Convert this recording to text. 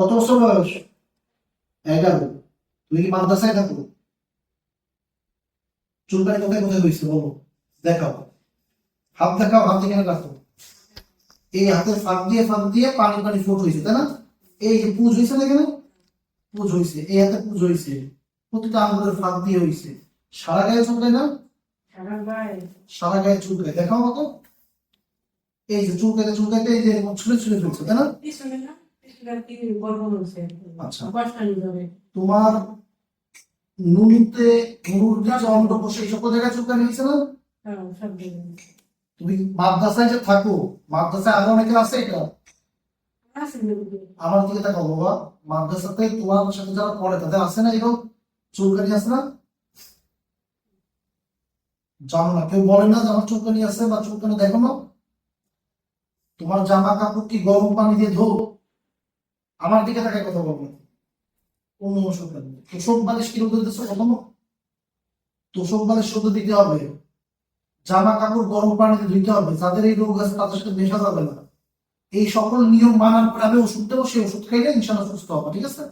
কত বছর বয়স? এগারো তুমি কি মাদ্রাসায় থাকো চুলকানি কোথায় কোথায় হয়েছে বলো? দেখাও। হাত দেখাও হাত এখানে রাখো। এই হাতের ফাঁক দিয়ে ফাঁক দিয়ে পানি পানি ফোট হয়েছে তাই না? এই যে পুজ হয়েছে না এখানে? পুজ হয়েছে এই হাতে পুজ হয়েছে। প্রতিটা আঙ্গুলের ফাঁক দিয়ে হয়েছে। সারা গায়ে চুলকায় না? সারা গায়ে। চুলকায় দেখাও মতো এই যে চুলকাইতে চুলকাইতে এই যে ছুলে ছুলে ফেলছে তাই না? আচ্ছা। তোমার নুনুতে নুনুর যে অন্ধ বসে এই সকল জায়গায় চুলকানি হয়েছে না? হ্যাঁ তুমি মাদ্রাসায় যে থাকো মাদ্রাসায় আরও অনেকে আছে এটা? আমার দিকে তাকাও বাবা মাদ্রাসাতে তোমার সাথে যারা পড়ে তাদের আছে না এরকম চুলকানি আছে না? জানো না কেউ বলে না যে আমার চুলকানি আছে বা চুলকানি দেখো না? তোমার জামা কাপড় কি গরম পানি দিয়ে ধো আমার দিকে তাকায় কথা বলব অন্য মশক তোষক বালিশ কীরকম দিতেছো কখনো তোষক বালিশ শব্দ দিতে হবে। জামা কাপড় গরম পানিতে ধুইতে হবে। যাদের এই রোগ আছে তাদের সাথে মেশা যাবে না। এই সকল নিয়ম মানার পরে আমি ওষুধ দেবো, সেই ওষুধ খাইলে ইনশাল্লাহ সুস্থ হবে, ঠিক আছে?